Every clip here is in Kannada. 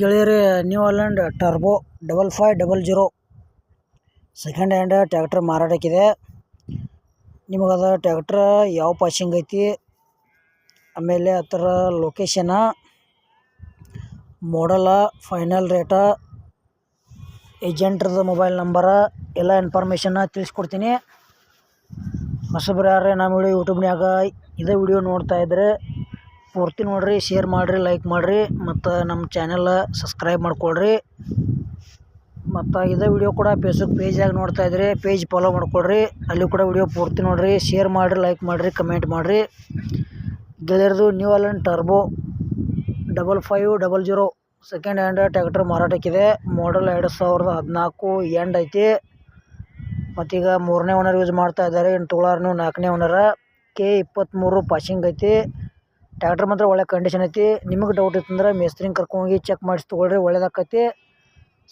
ಗೆಳೆಯರೇ New Holland turbo double five double zero second hand tractor ಮಾರಾಟಕ್ಕಿದೆ. ನಿಮಗದ ಟ್ಯಾಕ್ಟ್ರ ಯಾವ ಪಾಸಿಂಗ್ ಐತಿ? ಆಮೇಲೆ ಅದರ ಲೊಕೇಶನ ಮಾಡಲ ಫೈನಲ್ ರೇಟ ಏಜೆಂಟ್ರದ್ದು ಮೊಬೈಲ್ ನಂಬರ ಎಲ್ಲ ಇನ್ಫಾರ್ಮೇಷನ್ನ ತಿಳಿಸ್ಕೊಡ್ತೀನಿ. ಹೊಸಬ್ರು ಯಾರೇ ನಮ್ಮ ವಿಡಿಯೋ ಯೂಟ್ಯೂಬ್ನ್ಯಾಗ ಇದೇ ವಿಡಿಯೋ ನೋಡ್ತಾ ಇದ್ದರೆ ಪೂರ್ತಿ ನೋಡಿರಿ ಶೇರ್ ಮಾಡಿರಿ ಲೈಕ್ ಮಾಡಿರಿ, ಮತ್ತು ನಮ್ಮ ಚಾನೆಲ್ ಸಬ್ಸ್ಕ್ರೈಬ್ ಮಾಡ್ಕೊಳ್ರಿ. ಮತ್ತು ಇದೇ ವಿಡಿಯೋ ಕೂಡ ಫೇಸ್ಬುಕ್ ಪೇಜಾಗ ನೋಡ್ತಾ ಇದ್ರಿ ಪೇಜ್ ಫಾಲೋ ಮಾಡ್ಕೊಳ್ರಿ. ಅಲ್ಲಿ ಕೂಡ ವಿಡಿಯೋ ಪೂರ್ತಿ ನೋಡಿರಿ ಶೇರ್ ಮಾಡಿರಿ ಲೈಕ್ ಮಾಡಿರಿ ಕಮೆಂಟ್ ಮಾಡಿರಿ. ಗೆಳೆಯರ್ದು new Holland turbo double five double zero second hand tractor ಮಾರಾಟಕ್ಕಿದೆ model ಎರಡು ಸಾವಿರದ ಹದಿನಾಲ್ಕು ಎಂಡ್ ಐತಿ. ಮತ್ತೀಗ ಮೂರನೇ ಓನರ್ ಯೂಸ್ ಮಾಡ್ತಾ ಇದ್ದಾರೆ, ಇನ್ನು ತೊಗೊಳಾರ ನಾಲ್ಕನೇ ಓನರ ಕೆ ಇಪ್ಪತ್ತ್ಮೂರು ಪಾಸಿಂಗ್ ಐತಿ. ಟ್ಯಾಕ್ಟ್ರ್ ಮಾತ್ರ ಒಳ್ಳೆ ಕಂಡೀಷನ್ ಐತಿ. ನಿಮಗೆ ಡೌಟ್ ಇತ್ತಂದ್ರೆ ಮೇಸ್ತ್ರಿನ ಕರ್ಕೊಂಡೋಗಿ ಚೆಕ್ ಮಾಡಿಸಿ ತೊಗೊಳ್ರಿ, ಒಳ್ಳೇದಾಕತಿ.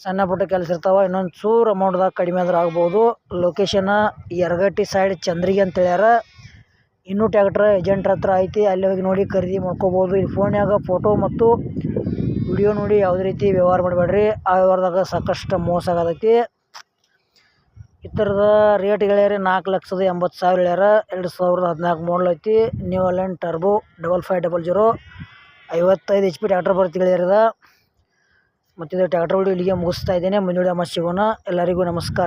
ಸಣ್ಣ ಪುಟ್ಟ ಕೆಲಸ ಇರ್ತಾವೆ, ಇನ್ನೊಂದು ಚೂರು ಅಮೌಂಟ್ದಾಗ ಕಡಿಮೆ ಅಂದ್ರೆ ಆಗ್ಬೋದು. ಲೊಕೇಶನ ಯರಗಟ್ಟಿ ಸೈಡ್ ಚಂದ್ರಿಗೆ ಅಂತ ಹೇಳ್ಯಾರ. ಇನ್ನೂ ಟ್ಯಾಕ್ಟ್ರ್ ಏಜೆಂಟ್ರ ಹತ್ರ ಐತಿ, ಅಲ್ಲಿ ಹೋಗಿ ನೋಡಿ ಖರೀದಿ ಮಾಡ್ಕೋಬೋದು. ಇಲ್ಲಿ ಫೋನ್ಯಾಗ ಫೋಟೋ ಮತ್ತು ವಿಡಿಯೋ ನೋಡಿ ಯಾವುದೇ ರೀತಿ ವ್ಯವಹಾರ ಮಾಡಬೇಡ್ರಿ. ಆ ವ್ಯವಹಾರದಾಗ ಸಾಕಷ್ಟು ಮೋಸ ಆಗತೈತಿ. ಈ ಥರದ ರೇಟ್ ಹೇಳ್ಯಾರ ನಾಲ್ಕು ಲಕ್ಷದ ಎಂಬತ್ತು ಸಾವಿರ ಹೇಳ್ಯಾರ. ಎರಡು ಸಾವಿರದ ಹದಿನಾಲ್ಕು ಮಾಡಲ್ ಐತಿ. New Holland turbo double five double zero ಐವತ್ತೈದು ಎಚ್ ಪಿ ಟ್ಯಾಕ್ಟರ್ ಬರ್ತಿ ಹೇಳ್ಯಾರದ ಮತ್ತು ಇದು ಟ್ಯಾಕ್ಟರ್ ಇಲ್ಲಿಗೆ ಮುಗಿಸ್ತಾ ಇದ್ದೇನೆ. ಮುಂದಿನ ವಿಡಿಯೋ ಮತ್ತೆ ಎಲ್ಲರಿಗೂ ನಮಸ್ಕಾರ.